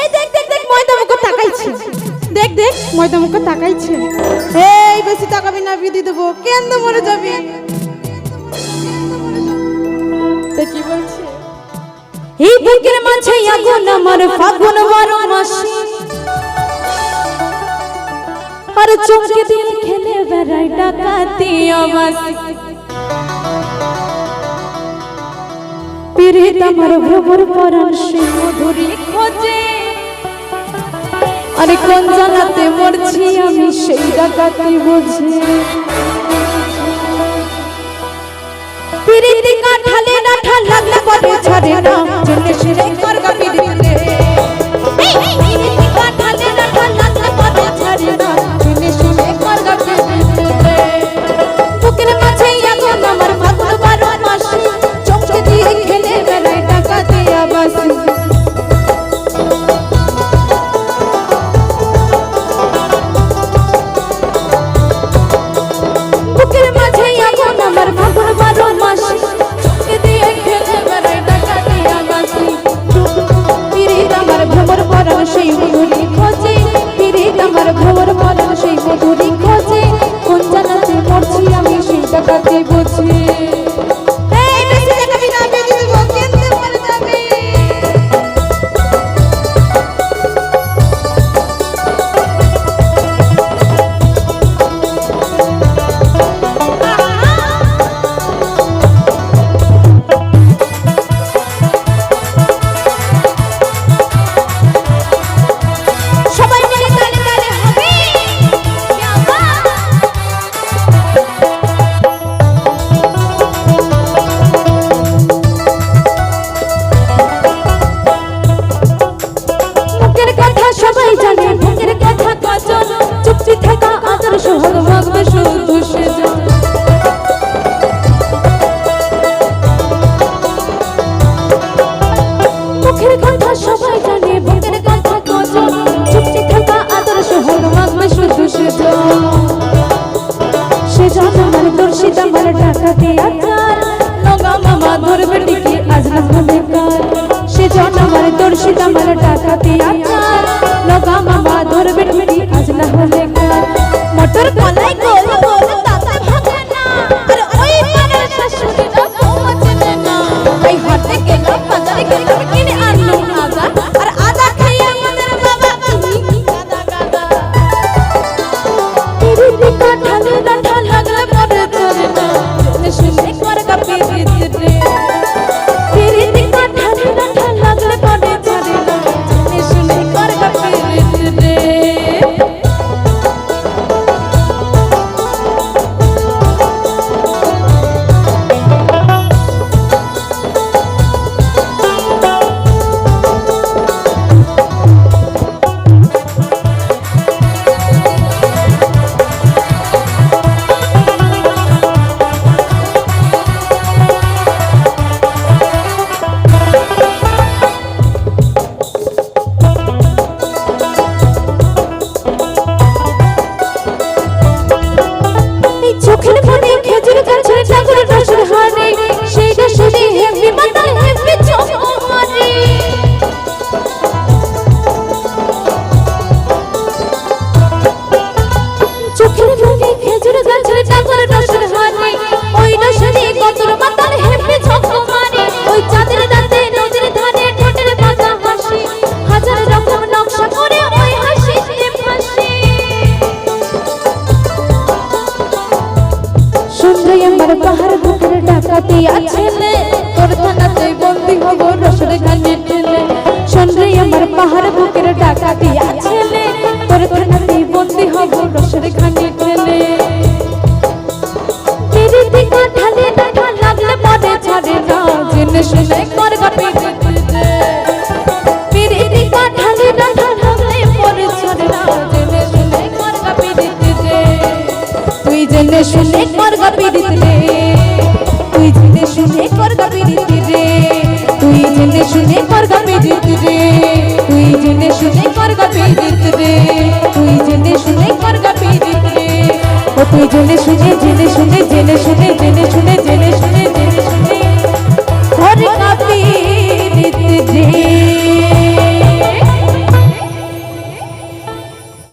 এই দেখ দেখ দেখ, ময়দা মুখ তাকাইছে। দেখ দেখ, ময়দা মুখ তাকাইছে। এই, বেশি তাকাবি না, বিধি দেবো। কেন মরে যাবি? কি বলছে? এই বুকের মাঝে আগুন, আমার ফাগুন বারো মাসে আর চোখে দিন খেলে বেড়াই ডাকাতি আবাস পিরিত আমার ভ্রমর পরাণ সে মধুরী খোঁজে। আরে কোন জানাতে মরছি আমি সেই ডাকাতি বুঝে। পিরিতি কাঠালে ডাঠা লাগলে পথে ছাড়ে না জন্য সেরে সেই বুঝি আমার টাকা দিয়া চার লগা মামা ধরবে টিকে আজ না হবে কার মটর কলাই গোল গোল তাতে ভাগে না আর ওই পাড়ার শাশুড়ি না পৌঁছে না ওই হাতে গেল বাজারে গেল কিনে আনলো আদা আর আদা খাইয়ে আমাদের বাবা গাদা গাদা পিরিতি কাঠালে ডাঠা লাগলে পরে চলে না শুনে শুনে সুন্দরী আমার পাহাড় বুকের ডাকাতে আছে তোর থানাতে বন্দি হব রসের গানে সুন্দরী আমার পাহাড় বুকের ডাকাতি করগা পীড়িত রে। তুই জেনে শুনে করগা পীড়িত রে। জেনে শুনে জেনে শুনে জেনে শুনে